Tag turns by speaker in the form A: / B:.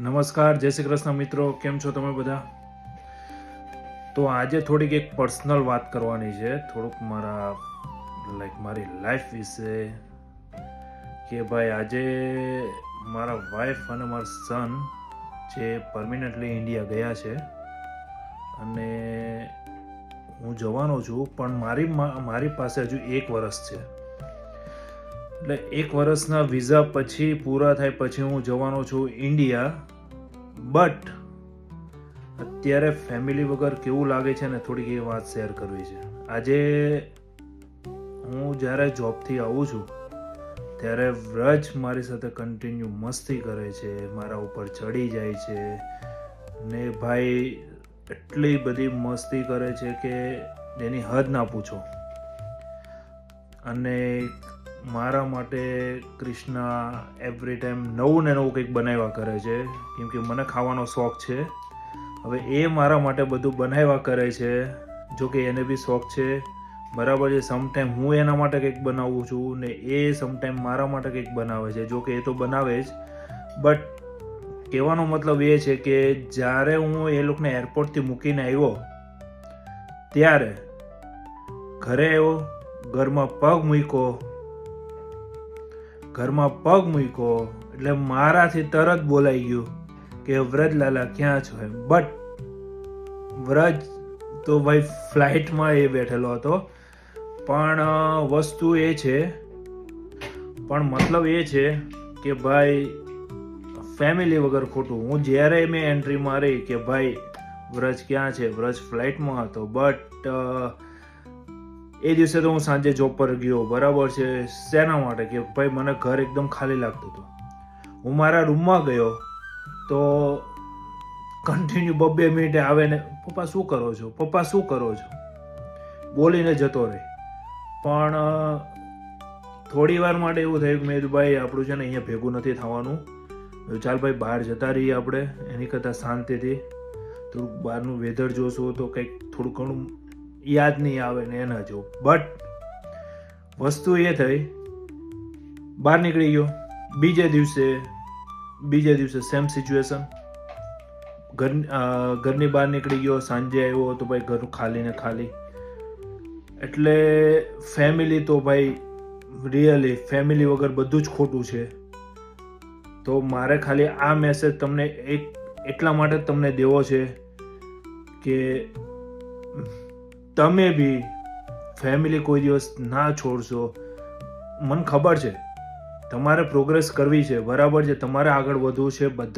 A: નમસ્કાર, જય શ્રી કૃષ્ણ મિત્રો, કેમ છો તમે બધા? તો આજે થોડીક એક પર્સનલ વાત કરવાની છે. થોડુંક મારા લાઈક મારી લાઈફ વિશે કે ભાઈ આજે મારા વાઈફ અને મારા સન જે પરમિનન્ટલી ઇન્ડિયા ગયા છે અને હું જવાનો છું, પણ મારી મારી પાસે હજુ એક વર્ષ છે. એટલે એક વર્ષના વિઝા પછી પૂરા થાય પછી હું જવાનો છું ઇન્ડિયા બટ અત્યારે ફેમિલી વગર કેવું લાગે છે ને થોડીક એ વાત શેર કરવી છે. આજે હું જ્યારે જોબથી આવું છું, ત્યારે વ્રજ મારી સાથે કન્ટિન્યુ મસ્તી કરે છે, મારા ઉપર ચડી જાય છે ને ભાઈ એટલી બધી મસ્તી કરે છે કે એની હદ ના પૂછો. અને મારા માટે ક્રિષ્ના એવરી ટાઈમ નવું ને નવું કંઈક બનાવ્યા કરે છે. કેમ કે મને ખાવાનો શોખ છે. હવે એ મારા માટે બધું બનાવ્યા કરે છે. જો કે એને બી શોખ છે. બરાબર છે સમટાઈમ હું એના માટે કંઈક બનાવું છું ને એ સમટાઈમ મારા માટે કંઈક બનાવે છે. જો કે એ તો બનાવે જ. બટ કહેવાનો મતલબ એ છે કે જ્યારે હું એ લોકોને એરપોર્ટથી મૂકીને આવ્યો, ત્યારે ઘરે આવ્યો, ઘરમાં પગ મૂક્યો ઘરમાં પગ મૂક્યો એટલે મારાથી તરત બોલાઈ ગયું કે વ્રજલાલા ક્યાં છો એમ. બટ વ્રજ તો ભાઈ ફ્લાઇટમાં એ બેઠેલો હતો. પણ વસ્તુ એ છે, પણ મતલબ એ છે કે ભાઈ ફેમિલી વગર ખોટું. હું જ્યારે મેં એન્ટ્રી મારી કે ભાઈ વ્રજ ક્યાં છે? વ્રજ ફ્લાઇટમાં હતો. બટ એ દિવસે તો હું સાંજે જોબ પર ગયો, બરાબર છે. શેના માટે? કે ભાઈ, મને ઘર એકદમ ખાલી લાગતું હતું. હું મારા રૂમમાં ગયો તો કન્ટિન્યુ બબ્બે મિનિટે આવે ને, પપ્પા, શું કરો છો? પપ્પા, શું કરો છો? બોલીને જતો રહે. પણ થોડી વાર માટે એવું થયું કે મેં ભાઈ, આપણું છે ને અહીંયા ભેગું નથી થવાનું. ચાલ ભાઈ, બહાર જતા રહીએ આપણે. એની કરતાં શાંતિથી થોડુંક બહારનું વેધર જોશું તો કંઈક થોડું ઘણું યાદ નહીં આવે ને એના જો બટ વસ્તુ એ થઈ, બહાર નીકળી ગયો. બીજે દિવસે બીજે દિવસે સેમ સિચ્યુએશન ઘર ઘરની બહાર નીકળી ગયો, સાંજે આવ્યો તો ભાઈ ઘર ખાલી ને ખાલી. એટલે ફેમિલી તો ભાઈ રિયલી ફેમિલી વગર બધું જ ખોટું છે. તો મારે ખાલી આ મેસેજ તમને એક, એટલા માટે તમને દેવો છે કે તમે બી ફેમિલી કોઈ દિવસ ના છોડશો. મને ખબર છે, તમારે પ્રોગ્રેસ કરવી છે. બરાબર છે, તમારે આગળ વધવું છે બધા